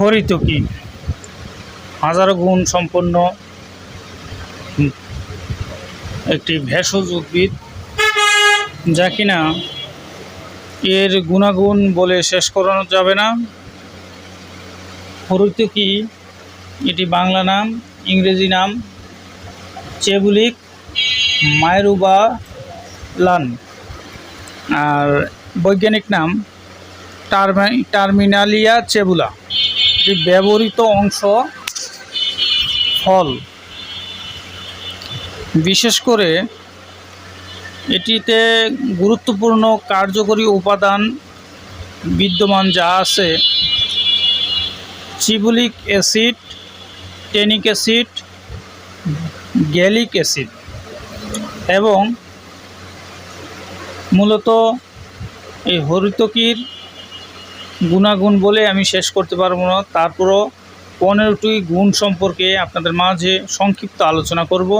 হরিতকি হাজারো গুণ সম্পন্ন একটি ভেষজ উদ্ভিদ যা কিনা এর গুণাগুণ বলে শেষ করানো যাবে না। হরিতকি এটি বাংলা নাম, ইংরেজি নাম, চেবুলিক মায়রুবা লান। আর বৈজ্ঞানিক নাম টার্মা- টার্মিনালিয়া চেবুলা। ব্যবহৃত অংশ ফল। বিশেষ করে এটিতে গুরুত্বপূর্ণ কার্যকরী উপাদান বিদ্যমান যা আছে, chebulic acid, tannic acid, gallic acid এবং মূলত এই হরিতকির গুণাগুণ বলে আমি শেষ করতে পারব না। তারপরও পনেরোটি গুণ সম্পর্কে আপনাদের মাঝে সংক্ষিপ্ত আলোচনা করব।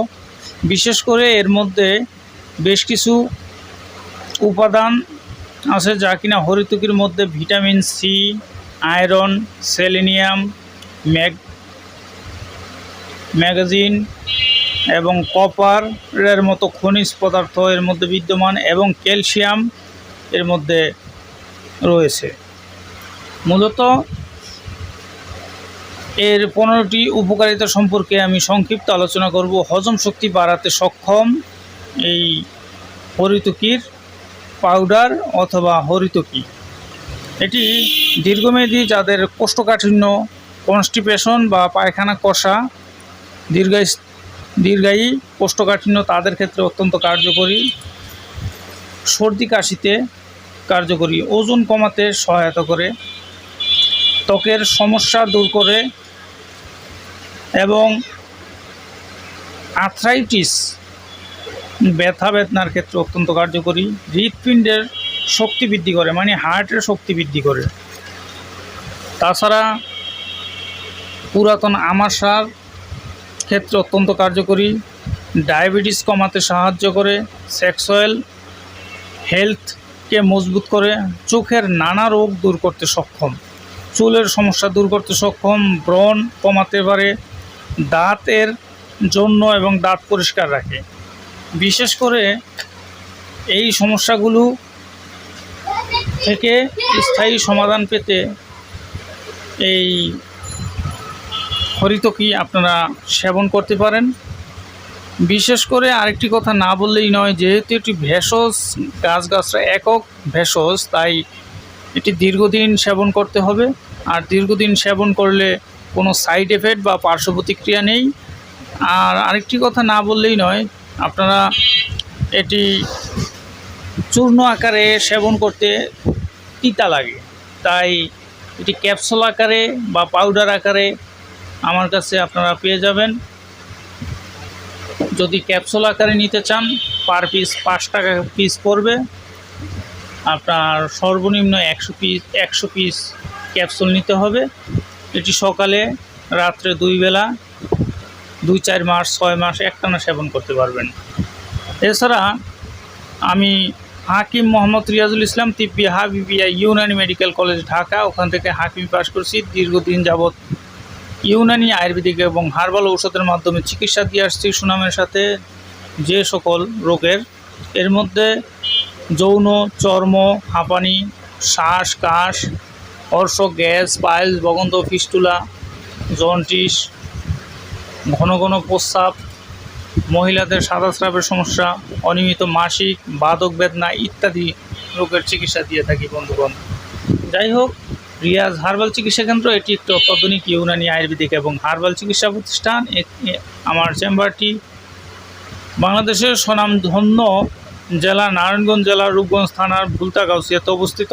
বিশেষ করে এর মধ্যে বেশ কিছু উপাদান আছে যা কিনা হরিতুকির মধ্যে vitamin C, iron, selenium, mag, magazine এবং কপারের মতো খনিজ পদার্থ এর মধ্যে বিদ্যমান এবং ক্যালসিয়াম এর মধ্যে রয়েছে। মূলত এর পনেরোটি উপকারিতা সম্পর্কে আমি সংক্ষিপ্ত আলোচনা করব। হজম শক্তি বাড়াতে সক্ষম এই হরিতকির পাউডার অথবা হরিতকি। এটি দীর্ঘমেয়াদী যাদের কোষ্ঠকাঠিন্য, কনস্টিপেশন বা পায়খানা কষা, দীর্ঘায়ী দীর্ঘায়ী কোষ্ঠকাঠিন্য তাদের ক্ষেত্রে অত্যন্ত কার্যকরী, সর্দি কাশিতে কার্যকরী, ওজন কমাতে সহায়তা করে। ত্বকের সমস্যা দূর করে এবং আর্থ্রাইটিস ব্যথা বেদনার ক্ষেত্রে অত্যন্ত কার্যকরী, হৃৎপিণ্ডের শক্তি বৃদ্ধি করে মানে হার্টের শক্তি বৃদ্ধি করে। তাছাড়া পুরাতন আমাশার ক্ষেত্রে অত্যন্ত কার্যকরী, ডায়াবেটিস কমাতে সাহায্য করে সেক্সুয়াল হেলথকে মজবুত করে, চোখের নানা রোগ দূর করতে সক্ষম। চুলের সমস্যা দূর করতে সক্ষম, ব্রণ কমাতে পারে, দাঁতের জন্য এবং দাঁত পরিষ্কার রাখে। বিশেষ করে এই সমস্যাগুলো থেকে স্থায়ী সমাধান পেতে এই হরিতকি আপনারা সেবন করতে পারেন। বিশেষ করে আরেকটি কথা না বললেই নয়, যেহেতু এটি ভেষজ, গাছগাছরা একক ভেষজ, তাই এটি দীর্ঘদিন সেবন করতে হবে। আর দীর্ঘদিন সেবন করলে কোনো সাইড এফেক্ট বা পার্শ্ব প্রতিক্রিয়া নেই। আর আরেকটি কথা না বললেই নয়, আপনারা এটি চূর্ণ আকারে সেবন করতে তিতা লাগে। তাই এটি ক্যাপসুল আকারে বা পাউডার আকারে আমার কাছে আপনারা পেয়ে যাবেন। যদি ক্যাপসুল আকারে নিতে চান পার পিস পাঁচ টাকা পিস পড়বে। আপনার সর্বনিম্ন একশো পিস একশো পিস ক্যাপসুল নিতে হবে। এটি সকালে, রাত্রে দুই বেলা, দুই, চার মাস, ছয় মাস, একটানা সেবন করতে পারবেন। এছাড়া আমি হাকিম মোহাম্মদ রিয়াজুল ইসলাম, তিব্বি হাবিবিয়া ইউনানি মেডিকেল কলেজ, ঢাকা, ওখান থেকে হাকিম পাশ করছি। দীর্ঘদিন যাবৎ ইউনানি আয়ুর্বেদিক এবং হার্বাল ঔষধের মাধ্যমে চিকিৎসা দিয়ে আসছি সুনামের সাথে যে সকল রোগের। এর মধ্যে যৌন, চর্ম, হাঁপানি, শ্বাস, কাশ অর্শ গ্যাস পাইলস বগন্ধ ফিস্টুলা, জন্টিস, ঘন ঘন প্রস্রাব, মহিলাদের সাদা স্রাবের সমস্যা, অনিয়মিত মাসিক, বাদক বেদনা ইত্যাদি রোগের চিকিৎসা দিয়ে থাকি বন্ধুগণ। যাই হোক, রিয়াজ হার্বাল চিকিৎসা কেন্দ্র, এটি একটি অত্যাধুনিক ইউনানি আয়ুর্বেদিক এবং হার্বাল চিকিৎসা প্রতিষ্ঠান। আমার চেম্বারটি বাংলাদেশের স্বনামধন্য জেলা, নারায়ণগঞ্জ জেলার রূপগঞ্জ থানার ভুলতা গাউসিয়াতে অবস্থিত।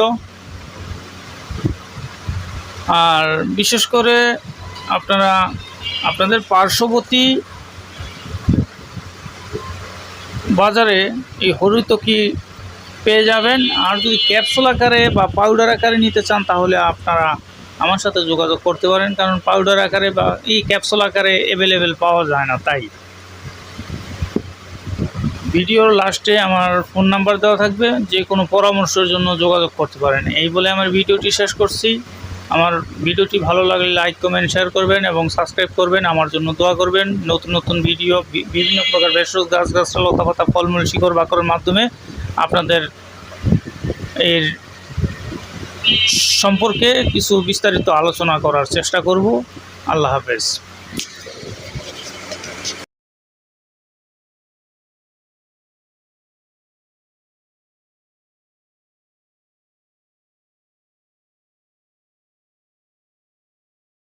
আর বিশেষ করে আপনারা, আপনাদের পার্শ্ববর্তী বাজারে এই হরিতকি পেয়ে যাবেন। আর যদি ক্যাপসুল আকারে বা পাউডার আকারে নিতে চান, তাহলে আপনারা আমার সাথে যোগাযোগ করতে পারেন। কারণ পাউডার আকারে বা এই ক্যাপসুল আকারে অ্যাভেলেবেল পাওয়া যায় না, তাই। ভিডিওর লাস্টে আমার ফোন নাম্বার দেওয়া থাকবে, যে কোনো পরামর্শের জন্য যোগাযোগ করতে পারেন। এই বলে আমার ভিডিওটি শেষ করছি। আমার ভিডিওটি ভালো লাগলে লাইক কমেন্ট শেয়ার করবেন এবং সাবস্ক্রাইব করবেন। আমার জন্য দোয়া করবেন। নতুন নতুন ভিডিও বিভিন্ন প্রকার ভেষজ গাছ গাছটা লতাপাতা, ফলমূল, শিকড় বাকরের মাধ্যমে আপনাদের এর সম্পর্কে কিছু বিস্তারিত আলোচনা করার চেষ্টা করব। আল্লাহ হাফেজ।